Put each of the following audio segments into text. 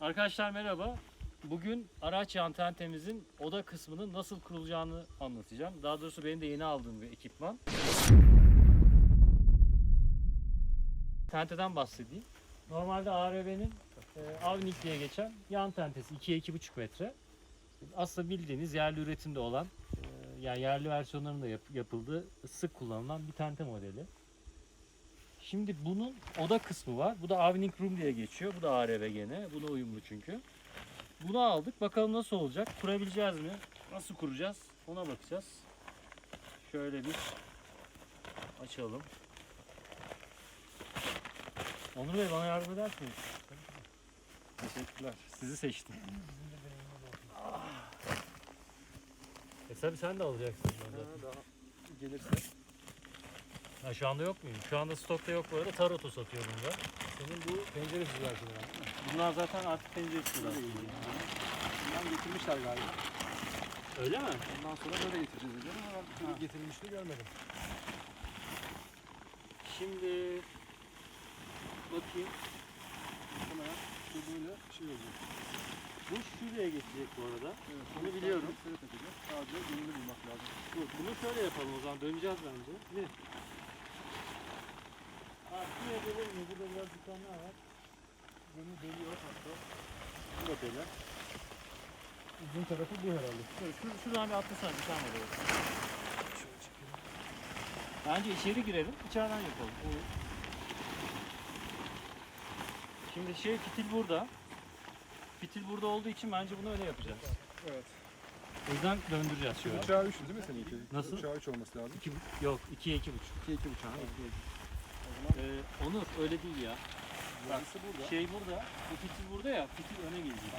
Arkadaşlar merhaba. Bugün araç antentemizin oda kısmının nasıl kurulacağını anlatacağım. Daha doğrusu benim de yeni aldığım bir ekipman. Tenteden bahsedeyim. Normalde ARB'nin e, Avnik diye geçen yan tentesi 2'ye 2,5 metre. Aslında bildiğiniz yerli üretimde olan, e, yani yerli versiyonlarının da yap- yapıldığı sık kullanılan bir tente modeli. Şimdi bunun oda kısmı var. Bu da Avnik Room diye geçiyor. Bu da ARB gene. Buna uyumlu çünkü. Bunu aldık. Bakalım nasıl olacak? Kurabileceğiz mi? Nasıl kuracağız? Ona bakacağız. Şöyle bir açalım. Onur Bey bana yardım edersiniz. Teşekkürler. Sizi seçtim. E tabii sen de alacaksın. daha gelirse. Ha, şu anda yok muyum? Şu anda stokta yok bu arada. Tarotu satıyor bunda. Senin bu pencere süzersin herhalde. Bunlar zaten artık penceresi Böyle iyi. Bundan getirmişler galiba. Öyle mi? Ondan sonra böyle getireceğiz diyorum ama ben bir türlü getirilmişini görmedim. Şimdi bakayım. Muhtemelen bu böyle şey olacak. Bu şuraya geçecek bu arada. Evet, Bunu biliyorum. Şöyle takacağız. Sadece yönünü bulmak lazım. Dur, bunu şöyle yapalım o zaman. Döneceğiz bence. Ne? Edelim mi? Burada biraz dükkanlar var. Bunu dönüyor hatta. Bu da böyle. Uzun tarafı bu herhalde. Şöyle, şur şuradan bir atlasana bir tane oraya. Şöyle çekelim. Bence içeri girelim. içeriden yapalım. Şimdi şey fitil burada. Fitil burada olduğu için bence bunu öyle yapacağız. Evet. O yüzden döndüreceğiz şöyle. Uçağı 3 değil mi seninki? Nasıl? Uçağı 3 olması lazım. İki, bu- yok, ikiye iki buçuk. 2 2 uçağı. Evet. O zaman Ee, Onur öyle değil ya. yarısı burada. Şey burada, bu fitil burada ya, fitil öne gelecek.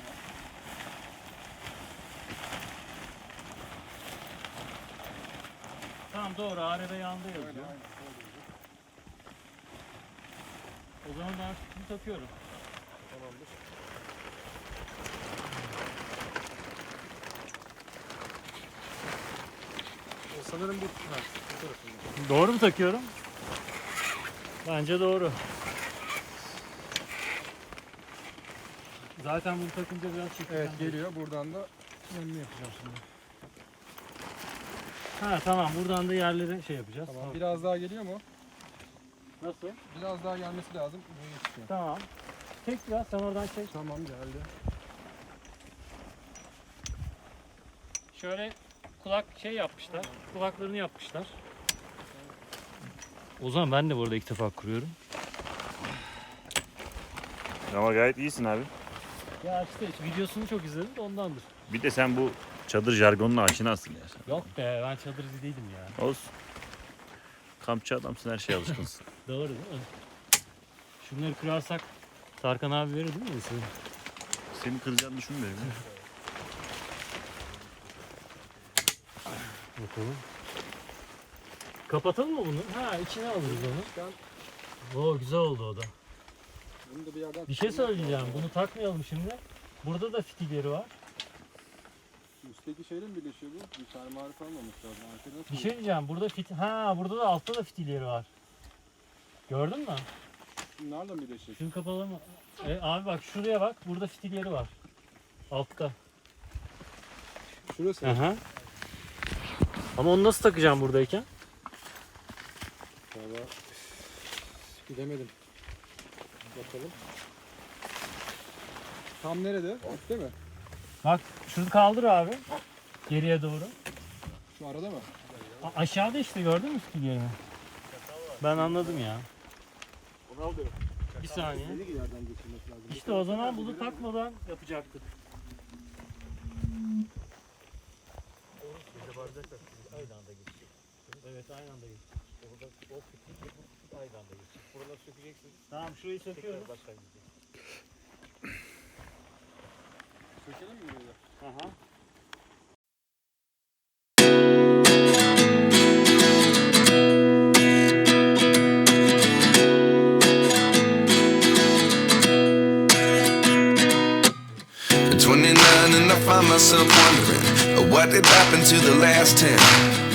Tamam doğru, ARB yanında yazıyor. Öyle. O zaman ben fitili takıyorum. Tamamdır. O sanırım bu, ha, bu tarafında. Doğru mu takıyorum? Bence doğru. Zaten bunu takınca biraz çekeceğim. Evet geliyor. Buradan da önünü yapacağım şimdi. Ha tamam, buradan da yerlere şey yapacağız. Tamam. Biraz daha geliyor mu? Nasıl? Biraz daha gelmesi lazım. Tamam. Çek biraz, sen oradan çek. Tamam geldi. Şöyle kulak şey yapmışlar. Kulaklarını yapmışlar. O zaman ben de burada ilk defa kuruyorum. Ama gayet iyisin abi. Ya işte videosunu çok izledim de ondandır. Bir de sen bu çadır jargonuna aşinasın ya. sen. Yok be ben çadırcı değilim ya. Olsun. Kampçı adamsın her şeye alışkınsın. Doğru değil mi? Şunları kırarsak Tarkan abi verir değil mi size? Seni kıracağını düşünmüyorum. ya. Bakalım. Kapatalım mı bunu? Ha içine alırız onu. Oo güzel oldu o da. bunu da bir yerden Bir şey söyleyeceğim. Bunu takmayalım şimdi. Burada da fitilleri var. Üstteki şeyle mi birleşiyor bu? Bir tane marif almamış lazım. Arkada nasıl Bir şey diyeceğim. Burada fit ha burada da altta da fitilleri var. Gördün mü? Nereden birleşecek? Şunu kapalı mı? E, abi bak şuraya bak. Burada fitilleri var. Altta. Şurası. Aha. Ama onu nasıl takacağım buradayken? Valla bilemedim. Bakalım. Tam nerede? Üstte mi? Bak şunu kaldır abi. Geriye doğru. Şu arada mı? A- aşağıda işte gördün mü fitillerini? Ben anladım ya. Bir saniye. Belli ki yerden geçirmek lazım. İşte o zaman bunu takmadan yapacaktık. Aynı anda geçecek. Evet aynı anda geçecek. Orada o fitil aynı anda geçecek. Buraları sökeceksin. Tamam şurayı söküyoruz. Sökelim mi burayı? Aha. At 29 and I find myself wondering uh, what did happen to the last 10.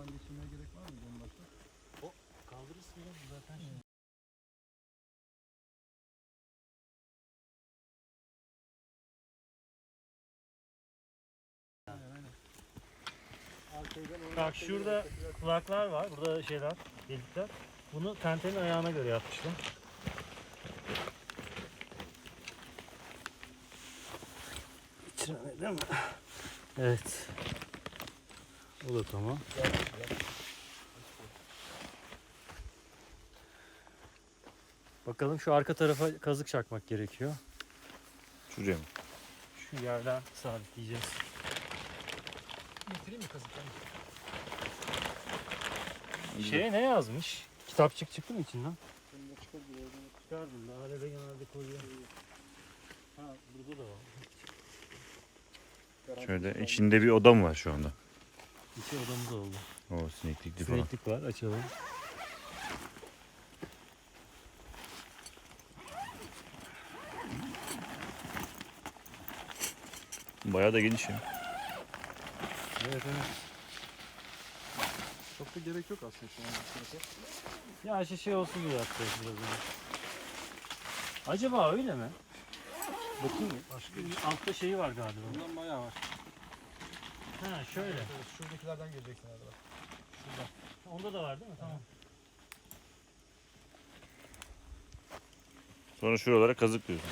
Alttan geçirmeye gerek var mı en başta? Kaldırırsın ya zaten şey. Bak şurada kulaklar var. Burada şeyler, delikler. Bunu tentenin ayağına göre yapmışlar. İçine değil mi? Evet. O da tamam. Bakalım şu arka tarafa kazık çakmak gerekiyor. Şuraya mı? Şu yerden sabitleyeceğiz. Getireyim mi kazıklarını? Şey ne yazmış? Kitapçık çıktı mı içinden? Çıkardım da arada genelde koyuyor. Ha burada da var. Şöyle içinde bir oda mı var şu anda? İçi odamız oldu. O sineklikli falan. Sineklik var açalım. Bayağı da geniş ya. Evet evet. Çok da gerek yok aslında şu an. Ya işte şey olsun diye yapacağız biraz önce. Acaba öyle mi? Bakayım mı? Başka bir altta şeyi var galiba. Bundan bayağı var. Ha şöyle. Evet, şuradakilerden geleceksin hadi bak. Onda da var değil mi? Tamam. Sonra şuralara kazıklıyorsun.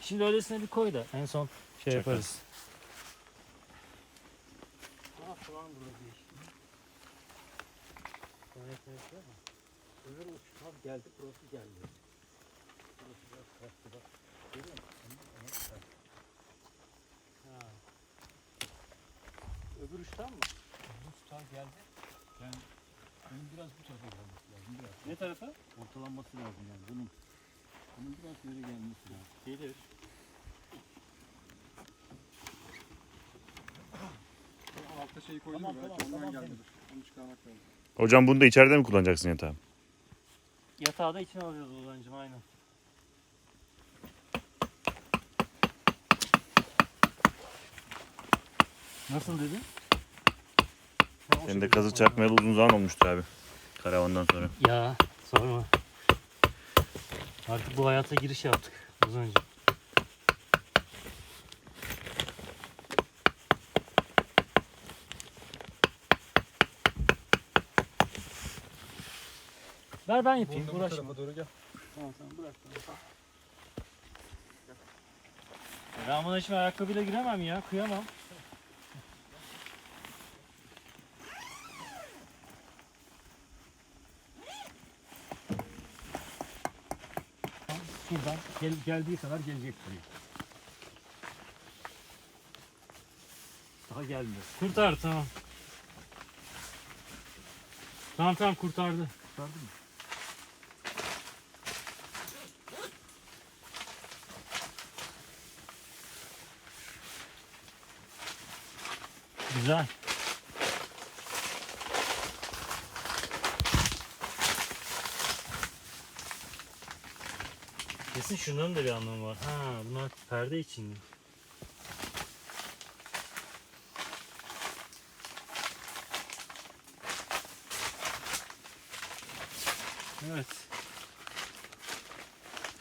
Şimdi öylesine bir koy da en son şey Çakalım. yaparız. Aa falan burada değişti. Evet evet değil mi? Ömür uç tam geldi burası geldi. Burası biraz kalktı bak. Görüyor musun? Evet. Ha. Öbür uçtan mı? Bu tutar geldi. Yani bunun biraz bu tarafa gelmesi lazım. Biraz Ne tarafa? ortalanması lazım yani bunun. Bunun biraz geri gelmesi lazım. Gelir. Altta şeyi koydum Tamam, belki tamam, ondan tamam, gelmedir. Onu çıkarmak lazım. Hocam bunu da içeride mi kullanacaksın yatağı? Yatağı da içine alacağız Ozan'cım aynen. Nasıl dedi? Senin de kazık çakmayalı uzun zaman olmuştur abi. Karavandan sonra. Ya sorma. Artık bu hayata giriş yaptık Ozan'cım. Ver ben yapayım Bunu da bu uğraşma. tarafa doğru gel. Tamam tamam bırak. bırak. Ben buna şimdi ayakkabıyla giremem ya kıyamam. Şuradan gel, geldiği kadar gelecek buraya. Daha gelmiyor. Kurtar tamam. Tamam tamam kurtardı. Kurtardı mı? Güzel. Kesin şunların da bir anlamı var. Ha bunlar perde için mi? Evet.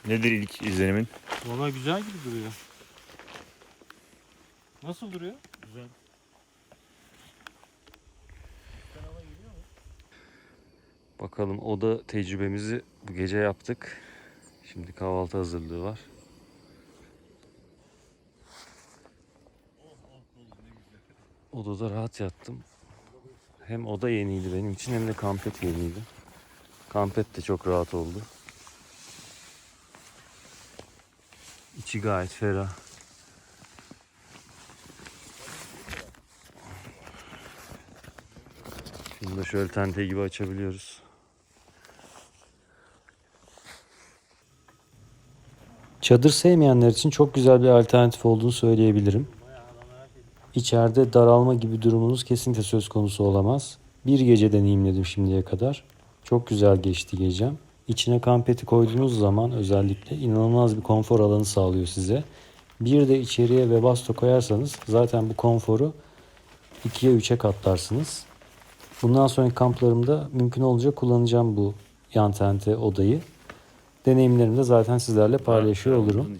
Nedir ilk izlenimin? Valla güzel gibi duruyor. Nasıl duruyor? Güzel. Bakalım oda tecrübemizi bu gece yaptık. Şimdi kahvaltı hazırlığı var. Odada rahat yattım. Hem oda yeniydi benim için hem de kampet yeniydi. Kampet de çok rahat oldu. İçi gayet ferah. Bunu da şöyle tente gibi açabiliyoruz. Çadır sevmeyenler için çok güzel bir alternatif olduğunu söyleyebilirim. İçeride daralma gibi durumunuz kesinlikle söz konusu olamaz. Bir gece deneyimledim şimdiye kadar. Çok güzel geçti gecem. İçine kampeti koyduğunuz zaman özellikle inanılmaz bir konfor alanı sağlıyor size. Bir de içeriye ve basto koyarsanız zaten bu konforu 2'ye 3'e katlarsınız. Bundan sonraki kamplarımda mümkün olunca kullanacağım bu yan tente odayı. Deneyimlerimi de zaten sizlerle paylaşıyor olurum.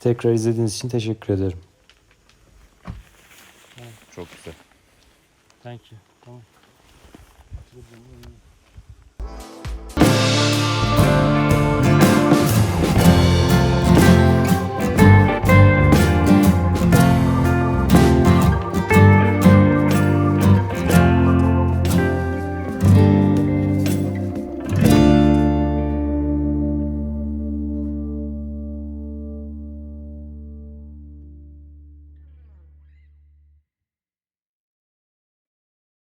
Tekrar izlediğiniz için teşekkür ederim. Çok güzel. Thank you.